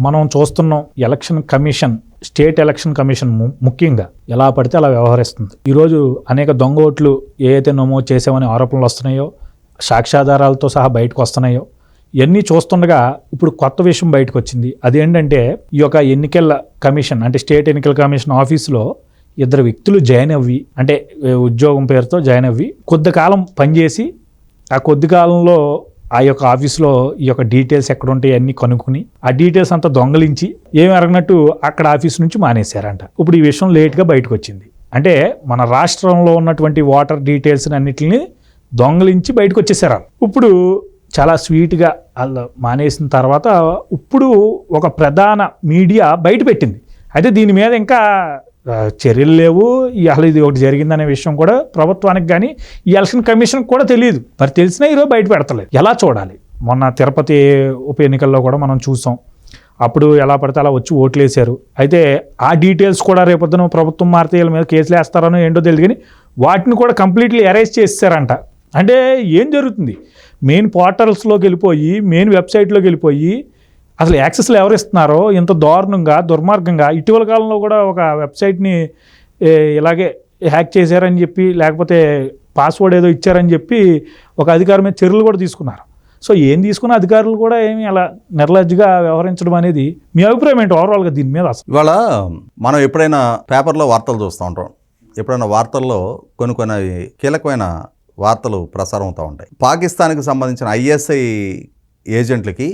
మనం చూస్తున్నాం election commission state election commission ము- ముఖ్యంగా ఎలా పడితే అలా వ్యవహరిస్తుంది. ఈరోజు అనేక దొంగ ఓట్లు ఏ నమోదు చేసామని ఆరోపణలు వస్తున్నాయో సాక్ష్యాధారాలతో సహా బయటకు వస్తున్నాయో ఇవన్నీ చూస్తుండగా ఇప్పుడు కొత్త విషయం బయటకు వచ్చింది. అదేంటంటే ఈ యొక్క ఎన్నికల కమిషన్ అంటే స్టేట్ ఎన్నికల కమిషన్ ఆఫీసులో ఇద్దరు వ్యక్తులు జాయిన్ అవ్వి అంటే ఉద్యోగం పేరుతో జాయిన్ అవ్వి కొద్ది కాలం పనిచేసి ఆ కొద్ది కాలంలో ఆ యొక్క ఆఫీస్లో ఈ యొక్క డీటెయిల్స్ ఎక్కడ ఉంటాయి అన్ని కనుక్కుని ఆ డీటెయిల్స్ అంతా దొంగలించి ఏమి అరగనట్టు అక్కడ ఆఫీస్ నుంచి మానేశారంట. ఇప్పుడు ఈ విషయం లేట్గా బయటకు వచ్చింది అంటే మన రాష్ట్రంలో ఉన్నటువంటి వాటర్ డీటెయిల్స్ అన్నిటిని దొంగలించి బయటకు వచ్చేసారు ఇప్పుడు చాలా స్వీట్గా వాళ్ళు మానేసిన తర్వాత ఇప్పుడు ఒక ప్రధాన మీడియా బయట పెట్టింది అయితే దీని మీద ఇంకా చర్యలు లేవు. ఇవాళ ఇది ఒకటి జరిగిందనే విషయం కూడా ప్రభుత్వానికి కానీ ఈ ఎలక్షన్ కమిషన్ కూడా తెలియదు. మరి తెలిసినా ఈరోజు బయట పెడతలేదు. ఎలా చూడాలి? మొన్న తిరుపతి ఉప ఎన్నికల్లో కూడా మనం చూసాం. అప్పుడు ఎలా పడితే అలా వచ్చి ఓట్లు వేశారు అయితే ఆ డీటెయిల్స్ కూడా రేపొద్దున ప్రభుత్వం మారితే వీళ్ళ మీద కేసులు వేస్తారనో ఏంటో తెలియదు కానీ వాటిని కూడా కంప్లీట్లీ ఎరేజ్ చేస్తారంట అంటే ఏం జరుగుతుంది? మెయిన్ పోర్టల్స్లోకి వెళ్ళిపోయి మెయిన్ వెబ్సైట్లోకి వెళ్ళిపోయి అసలు యాక్సెస్లు ఎవరు ఇస్తున్నారో ఇంత దారుణంగా దుర్మార్గంగా ఇటీవల కాలంలో కూడా ఒక వెబ్సైట్ని ఇలాగే హ్యాక్ చేశారని చెప్పి లేకపోతే పాస్వర్డ్ ఏదో ఇచ్చారని చెప్పి ఒక అధికారి మీద చర్యలు కూడా తీసుకున్నారు. సో ఏం తీసుకున్న అధికారులు కూడా ఏమి అలా నిర్లజ్జగా వ్యవహరించడం అనేది మీ అభిప్రాయం ఏంటి ఓవరాల్గా దీని మీద అసలు? ఇవాళ మనం ఎప్పుడైనా పేపర్లో వార్తలు చూస్తూ ఉంటాం. ఎప్పుడైనా వార్తల్లో కొన్ని కొన్ని కీలకమైన వార్తలు ప్రసారం అవుతూ ఉంటాయి. పాకిస్తాన్కి సంబంధించిన ఐఎస్ఐ ఏజెంట్లకి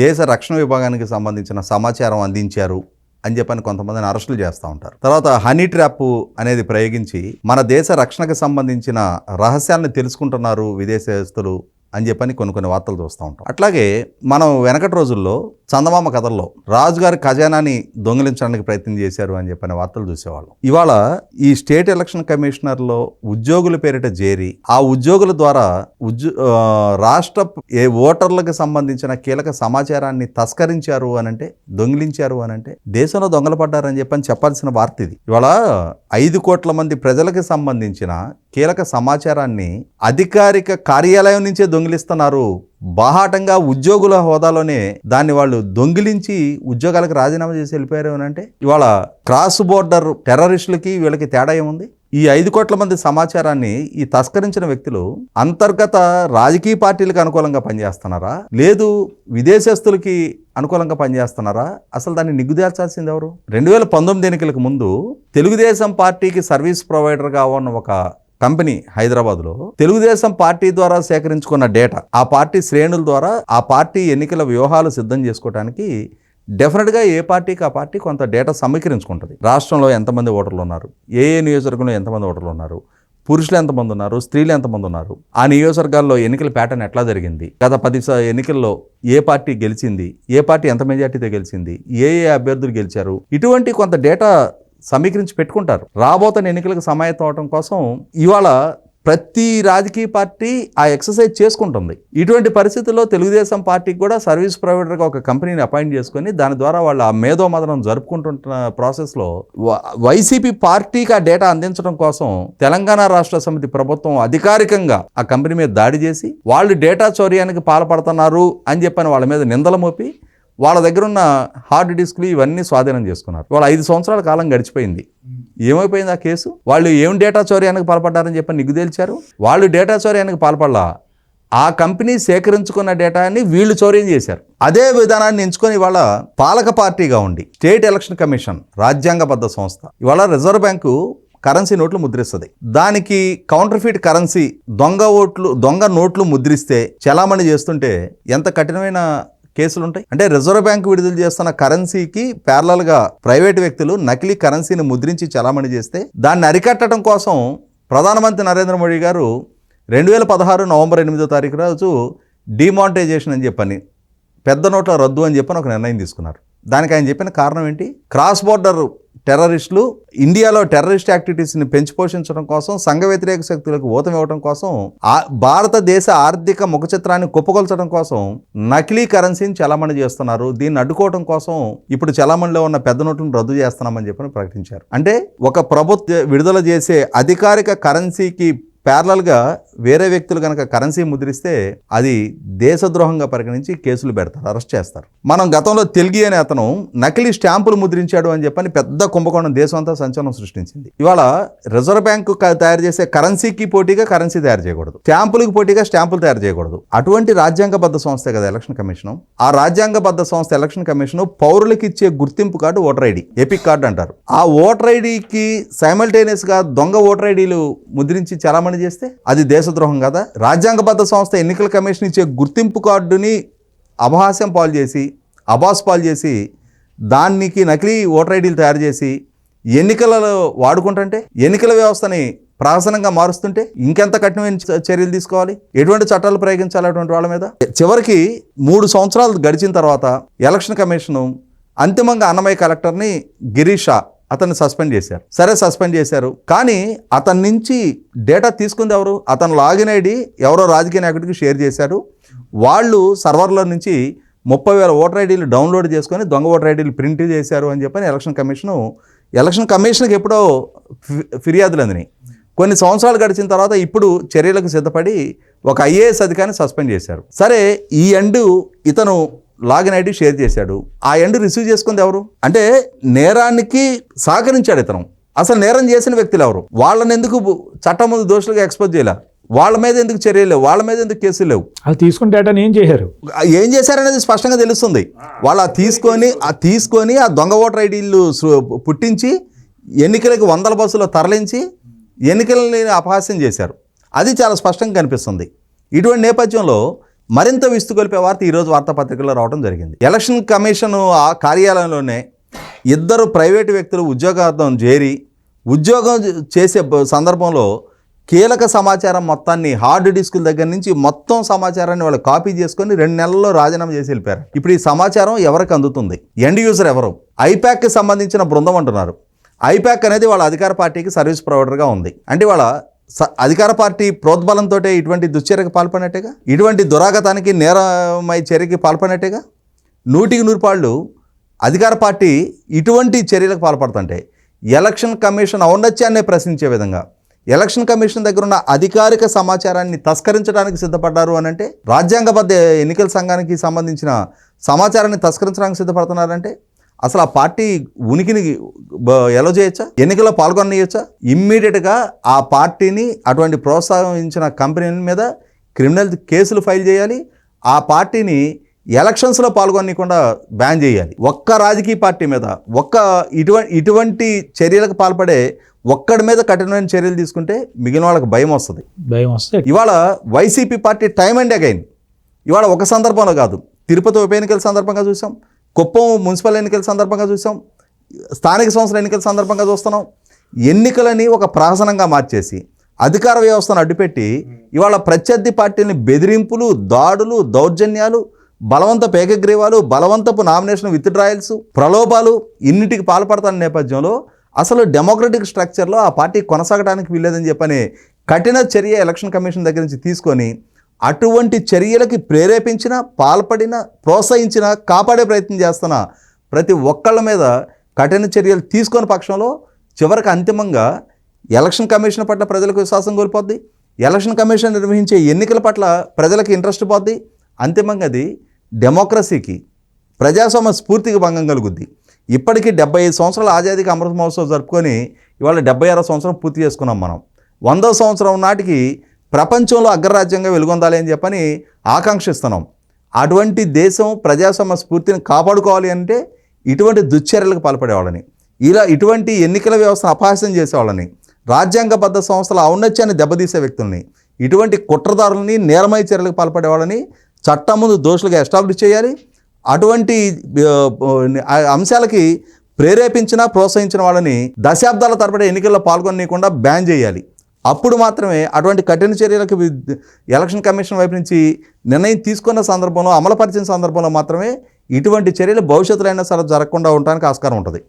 దేశ రక్షణ విభాగానికి సంబంధించిన సమాచారం అందించారు అని చెప్పని కొంతమందిని అరెస్టులు చేస్తూ ఉంటారు. తర్వాత హనీ ట్రాప్ అనేది ప్రయోగించి మన దేశ రక్షణకు సంబంధించిన రహస్యాలను తెలుసుకుంటున్నారు విదేశస్తులు అని చెప్పని కొన్ని కొన్ని వార్తలు చూస్తూ ఉంటాం. అట్లాగే మనం వెనకటి రోజుల్లో చందమామ కథల్లో రాజుగారి ఖజానాని దొంగిలించడానికి ప్రయత్నం చేశారు అని చెప్పని వార్తలు చూసేవాళ్ళం. ఇవాళ ఈ స్టేట్ ఎలక్షన్ కమిషనర్లో ఉద్యోగుల పేరిట చేరి ఆ ఉద్యోగుల ద్వారా ఉద్యో రాష్ట్ర ఏ ఓటర్లకు సంబంధించిన కీలక సమాచారాన్ని తస్కరించారు అని అంటే దొంగిలించారు అని అంటే దేశంలో దొంగలు పడ్డారని చెప్పని చెప్పాల్సిన వార్త ఇది ఇవాళ ఐదు కోట్ల మంది ప్రజలకు సంబంధించిన కీలక సమాచారాన్ని అధికారిక కార్యాలయం నుంచే దొంగిలిస్తున్నారు. బాహాటంగా ఉద్యోగుల హోదాలోనే దాన్ని వాళ్ళు దొంగిలించి ఉద్యోగాలకు రాజీనామా చేసి వెళ్ళిపోయారు అని అంటే ఇవాళ క్రాస్ బోర్డర్ టెర్రరిస్టులకి వీళ్ళకి తేడా ఏముంది? ఈ ఐదు కోట్ల మంది సమాచారాన్ని ఈ తస్కరించిన వ్యక్తులు అంతర్గత రాజకీయ పార్టీలకు అనుకూలంగా పనిచేస్తున్నారా? లేదు విదేశస్తులకి అనుకూలంగా పనిచేస్తున్నారా? అసలు దాన్ని నిగ్గుదేర్చాల్సింది ఎవరు? రెండు వేల పంతొమ్మిది ఎన్నికలకు ముందు తెలుగుదేశం పార్టీకి సర్వీస్ ప్రొవైడర్గా ఉన్న ఒక కంపెనీ హైదరాబాద్లో తెలుగుదేశం పార్టీ ద్వారా సేకరించుకున్న డేటా ఆ పార్టీ శ్రేణుల ద్వారా ఆ పార్టీ ఎన్నికల వ్యూహాలు సిద్ధం చేసుకోవడానికి డెఫినెట్గా ఏ పార్టీకి ఆ పార్టీ కొంత డేటా సమీకరించుకుంటుంది. రాష్ట్రంలో ఎంతమంది ఓటర్లు ఉన్నారు? ఏ ఏ నియోజకవర్గంలో ఎంతమంది ఓటర్లు ఉన్నారు? పురుషులు ఎంతమంది ఉన్నారు? స్త్రీలు ఎంతమంది ఉన్నారు? ఆ నియోజకవర్గాల్లో ఎన్నికల ప్యాటర్న్ ఎట్లా జరిగింది? గత పది ఎన్నికల్లో ఏ పార్టీ గెలిచింది? ఏ పార్టీ ఎంత మెజార్టీతో గెలిచింది? ఏ ఏ అభ్యర్థులు గెలిచారు? ఇటువంటి కొంత డేటా సమీకరించి పెట్టుకుంటారు. రాబోతున్న ఎన్నికలకు సమాయత్తం అవడం కోసం ఇవాళ ప్రతి రాజకీయ పార్టీ ఆ ఎక్సర్సైజ్ చేసుకుంటుంది. ఇటువంటి పరిస్థితుల్లో తెలుగుదేశం పార్టీకి కూడా సర్వీస్ ప్రొవైడర్గా ఒక కంపెనీని అపాయింట్ చేసుకొని దాని ద్వారా వాళ్ళు ఆ మేధో మదనం జరుపుకుంటున్న ప్రాసెస్లో వ- వైసీపీ పార్టీకి ఆ డేటా అందించడం కోసం తెలంగాణ రాష్ట్ర సమితి ప్రభుత్వం అధికారికంగా ఆ కంపెనీ మీద దాడి చేసి వాళ్ళు డేటా చౌర్యానికి పాల్పడుతున్నారు అని చెప్పని వాళ్ళ మీద నిందల మోపి వాళ్ళ దగ్గర ఉన్న హార్డ్ డిస్క్లు ఇవన్నీ స్వాధీనం చేసుకున్నారు. వాళ్ళ ఐదు సంవత్సరాల కాలం గడిచిపోయింది. ఏమైపోయింది ఆ కేసు? వాళ్ళు ఏం డేటా చౌర్యానికి పాల్పడ్డారని చెప్పి నిగ్గు తేల్చారు? వాళ్ళు డేటా చౌర్యానికి పాల్పడలా? ఆ కంపెనీ సేకరించుకున్న డేటాని వీళ్ళు చౌర్యం చేశారు. అదే విధానాన్ని ఎంచుకొని ఇవాళ పాలక పార్టీగా ఉండి స్టేట్ ఎలక్షన్ కమిషన్ రాజ్యాంగబద్ధ సంస్థ ఇవాళ రిజర్వ్ బ్యాంకు కరెన్సీ నోట్లు ముద్రిస్తుంది. దానికి కౌంటర్ఫీట్ కరెన్సీ దొంగ ఓట్లు దొంగ నోట్లు ముద్రిస్తే చలామణి చేస్తుంటే ఎంత కఠినమైన కేసులు ఉంటాయి అంటే రిజర్వ్ బ్యాంక్ విడుదల చేస్తున్న కరెన్సీకి ప్యారలల్గా ప్రైవేట్ వ్యక్తులు నకిలీ కరెన్సీని ముద్రించి చలామణి చేస్తే దాన్ని అరికట్టడం కోసం ప్రధానమంత్రి నరేంద్ర మోడీ గారు రెండు వేల పదహారు నవంబర్ ఎనిమిదో తారీఖు రోజు డిమానిటైజేషన్ అని చెప్పని పెద్ద నోట్ల రద్దు అని చెప్పని ఒక నిర్ణయం తీసుకున్నారు. దానికి ఆయన చెప్పిన కారణం ఏంటి? క్రాస్ బోర్డర్ టెర్రరిస్టులు ఇండియాలో టెర్రరిస్ట్ యాక్టివిటీస్ని పెంచి పోషించడం కోసం సంఘ వ్యతిరేక శక్తులకు ఊతం ఇవ్వడం కోసం భారతదేశ ఆర్థిక ముఖచిత్రాన్ని కుప్పకొల్చడం కోసం నకిలీ కరెన్సీని చలామణి చేస్తున్నారు. దీన్ని అడ్డుకోవడం కోసం ఇప్పుడు చలామణిలో ఉన్న పెద్ద నోట్లను రద్దు చేస్తున్నామని చెప్పి ప్రకటించారు. అంటే ఒక ప్రభుత్వ విడుదల చేసే అధికారిక కరెన్సీకి ప్యారలల్గా వేరే వ్యక్తులు కనుక కరెన్సీ ముద్రిస్తే అది దేశద్రోహంగా పరిగణించి కేసులు పెడతారు అరెస్ట్ చేస్తారు. మనం గతంలో తెలుగు అనే అతను నకిలీ స్టాంపులు ముద్రించాడు అని చెప్పని పెద్ద కుంభకోణం దేశం అంతా సంచలనం సృష్టించింది. ఇవాళ రిజర్వ్ బ్యాంకు తయారు చేసే కరెన్సీకి పోటీగా కరెన్సీ తయారు చేయకూడదు. స్టాంపులకు పోటీగా స్టాంపులు తయారు చేయకూడదు. అటువంటి రాజ్యాంగబద్ధ సంస్థే కదా ఎలక్షన్ కమిషన్. ఆ రాజ్యాంగబద్ధ సంస్థ ఎలక్షన్ కమిషన్ పౌరులకు ఇచ్చే గుర్తింపు card voter ID EPIC card అంటారు. ఆ ఓటర్ ఐడికి సైమల్టేనియస్గా దొంగ ఓటర్ ఐడీలు ముద్రించి చలామణి చేస్తే? అది దేశద్రోహం కదా? రాజ్యాంగబద్ధ సంస్థ ఎన్నికల కమిషన్ ఇచ్చే గుర్తింపు కార్డుని అభాస్యం పాలు చేసి అబాస్ పాలు చేసి దానికి నకిలీ ఓటర్ ఐడీలు తయారు చేసి ఎన్నికలలో వాడుకుంటుంటే ఎన్నికల వ్యవస్థని ప్రహసనంగా మారుస్తుంటే ఇంకెంత కఠినమైన చర్యలు తీసుకోవాలి? ఎటువంటి చట్టాలు ప్రయోగించాలి అటువంటి వాళ్ళ మీద? చివరికి మూడు సంవత్సరాలు గడిచిన తర్వాత ఎలక్షన్ కమిషన్ అంతిమంగా అన్నమయ్య కలెక్టర్ని గిరీషా అతన్ని సస్పెండ్ చేశారు. సరే సస్పెండ్ చేశారు. కానీ అతని నుంచి డేటా తీసుకుంది ఎవరు? అతను లాగిన్ ఐడి ఎవరో రాజకీయ నాయకుడికి షేర్ చేశారు. వాళ్ళు సర్వర్ల నుంచి ముప్పై వేల ఓటర్ ఐడీలు డౌన్లోడ్ చేసుకొని దొంగ ఓటర్ ఐడీలు ప్రింట్ చేశారు అని చెప్పని ఎలక్షన్ కమిషను ఎలక్షన్ కమిషన్కి ఎప్పుడో ఫి- ఫిర్యాదులు అందినాయి. కొన్ని సంవత్సరాలు గడిచిన తర్వాత ఇప్పుడు చర్యలకు సిద్ధపడి ఒక ఐఏఎస్ అధికారిని సస్పెండ్ చేశారు. సరే ఈ ఎండు ఇతను లాగిన్ ఐడి షేర్ చేశాడు. ఆ ఎండు రిసీవ్ చేసుకుంది ఎవరు? అంటే నేరానికి సహకరించాడు ఇతను. అసలు నేరం చేసిన వ్యక్తులు ఎవరు? వాళ్ళని ఎందుకు చట్టం ముందు దోషులుగా ఎక్స్పోజ్ చేయలే? వాళ్ళ మీద ఎందుకు చర్యలు లేవు? వాళ్ళ మీద ఎందుకు కేసులు లేవు? అది తీసుకున్న డేటాని ఏం చేశారు? ఏం చేశారనేది స్పష్టంగా తెలుస్తుంది. వాళ్ళు ఆ తీసుకొని ఆ తీసుకొని ఆ దొంగ ఓటర్ ఐడీలు పుట్టించి ఎన్నికలకు వందల బస్సులో తరలించి ఎన్నికలని అపహాస్యం చేశారు. అది చాలా స్పష్టంగా కనిపిస్తుంది. ఇటువంటి నేపథ్యంలో మరింత విస్తుగొలిపే వార్త ఈరోజు వార్తాపత్రికల్లో రావడం జరిగింది. ఎలక్షన్ కమిషన్ ఆ కార్యాలయంలోనే ఇద్దరు ప్రైవేటు వ్యక్తులు ఉద్యోగార్థం చేరి ఉద్యోగం చేసే సందర్భంలో కీలక సమాచారం మొత్తాన్ని హార్డ్ డిస్కుల దగ్గర నుంచి మొత్తం సమాచారాన్ని వాళ్ళు కాపీ చేసుకొని రెండు నెలల్లో రాజీనామా చేసి వెళ్ళిపోయారు. ఇప్పుడు ఈ సమాచారం ఎవరికి అందుతుంది? ఎండ్ యూజర్ ఎవరు? ఐప్యాక్కి సంబంధించిన బృందం అంటున్నారు. ఐప్యాక్ అనేది వాళ్ళ అధికార పార్టీకి సర్వీస్ ప్రొవైడర్గా ఉంది. అంటే వాళ్ళ అధికార పార్టీ ప్రోద్బలంతో ఇటువంటి దుశ్చర్యకు పాల్పడినట్టేగా? ఇటువంటి దురాగతానికి నేరమై చర్యకి పాల్పడినట్టేగా? నూటికి నూరు పాళ్ళు అధికార పార్టీ ఇటువంటి చర్యలకు పాల్పడుతుంటాయి ఎలక్షన్ కమిషన్ ఔన్నత్యాన్నే ప్రశ్నించే విధంగా ఎలక్షన్ కమిషన్ దగ్గర ఉన్న అధికారిక సమాచారాన్ని తస్కరించడానికి సిద్ధపడ్డారు అని అంటే రాజ్యాంగబద్ధ ఎన్నికల సంఘానికి సంబంధించిన సమాచారాన్ని తస్కరించడానికి సిద్ధపడుతున్నారంటే అసలు ఆ పార్టీ ఉనికిని ఎలా చేయొచ్చా? ఎన్నికల్లో పాల్గొనయచ్చా ఇమ్మీడియట్గా ఆ పార్టీని అటువంటి ప్రోత్సహించిన కంపెనీల మీద క్రిమినల్ కేసులు ఫైల్ చేయాలి. ఆ పార్టీని ఎలక్షన్స్లో పాల్గొనకుండా బ్యాన్ చేయాలి. ఒక్క రాజకీయ పార్టీ మీద ఒక్క ఇటువంటి ఇటువంటి చర్యలకు పాల్పడే ఒక్కడి మీద కఠినమైన చర్యలు తీసుకుంటే మిగిలిన వాళ్ళకి భయం వస్తుంది. భయం వస్తే ఇవాళ YCP party time and again. ఇవాళ ఒక సందర్భంలో కాదు తిరుపతి ఉప ఎన్నికల సందర్భంగా చూసాం. కుప్పం మున్సిపల్ ఎన్నికల సందర్భంగా చూసాం స్థానిక సంస్థల ఎన్నికల సందర్భంగా చూస్తున్నాం. ఎన్నికలని ఒక ప్రహసనంగా మార్చేసి అధికార వ్యవస్థను అడ్డుపెట్టి ఇవాళ ప్రత్యర్థి పార్టీని బెదిరింపులు దాడులు దౌర్జన్యాలు బలవంత ఏకగ్రీవాలు బలవంతపు నామినేషన్ విత్డ్రాయల్స్ ప్రలోభాలు ఇన్నిటికి పాల్పడతాన నేపథ్యంలో అసలు డెమోక్రటిక్ స్ట్రక్చర్లో ఆ పార్టీ కొనసాగడానికి వీల్లేదని చెప్పని కఠిన చర్య ఎలక్షన్ కమిషన్ దగ్గర నుంచి తీసుకొని అటువంటి చర్యలకి ప్రేరేపించిన పాల్పడిన ప్రోత్సహించిన కాపాడే ప్రయత్నం చేస్తున్న ప్రతి ఒక్కళ్ళ మీద కఠిన చర్యలు తీసుకొని పక్షంలో చివరికి అంతిమంగా ఎలక్షన్ కమిషన్ పట్ల ప్రజలకు విశ్వాసం కోల్పోద్ది. ఎలక్షన్ కమిషన్ నిర్వహించే ఎన్నికల పట్ల ప్రజలకు ఇంట్రెస్ట్ పోద్ది. అంతిమంగా అది డెమోక్రసీకి ప్రజాస్వామ్య స్ఫూర్తికి భంగం కలుగుద్ది. ఇప్పటికీ డెబ్బై ఐదు సంవత్సరాల ఆజాదీకి అమృత మహోత్సవం జరుపుకొని ఇవాళ డెబ్బై ఆరో సంవత్సరం పూర్తి చేసుకున్నాం మనం. వందో సంవత్సరం నాటికి ప్రపంచంలో అగ్రరాజ్యంగా వెలుగొందాలి అని చెప్పని ఆకాంక్షిస్తున్నాం. అటువంటి దేశం ప్రజాస్వామ్య స్ఫూర్తిని కాపాడుకోవాలి అంటే ఇటువంటి దుశ్చర్యలకు పాల్పడేవాళ్ళని ఇలా ఇటువంటి ఎన్నికల వ్యవస్థను అపహాస్యం చేసేవాళ్ళని రాజ్యాంగబద్ధ సంస్థల ఔన్నత్యాన్ని దెబ్బతీసే వ్యక్తుల్ని ఇటువంటి కుట్రదారులని నేరమయ చర్యలకు పాల్పడేవాళ్ళని చట్టం ముందు దోషులుగా ఎస్టాబ్లిష్ చేయాలి. అటువంటి అంశాలకి ప్రేరేపించిన ప్రోత్సహించిన వాళ్ళని దశాబ్దాల తరబడి ఎన్నికల్లో పాల్గొనకుండా బ్యాన్ చేయాలి. అప్పుడు మాత్రమే అటువంటి కఠిన చర్యలకు ఎలక్షన్ కమిషన్ వైపు నుంచి నిర్ణయం తీసుకున్న సందర్భంలో అమలుపరిచిన సందర్భంలో మాత్రమే ఇటువంటి చర్యలు భవిష్యత్తులో అయినా సరే జరగకుండా ఉండడానికి ఆస్కారం ఉంటుంది.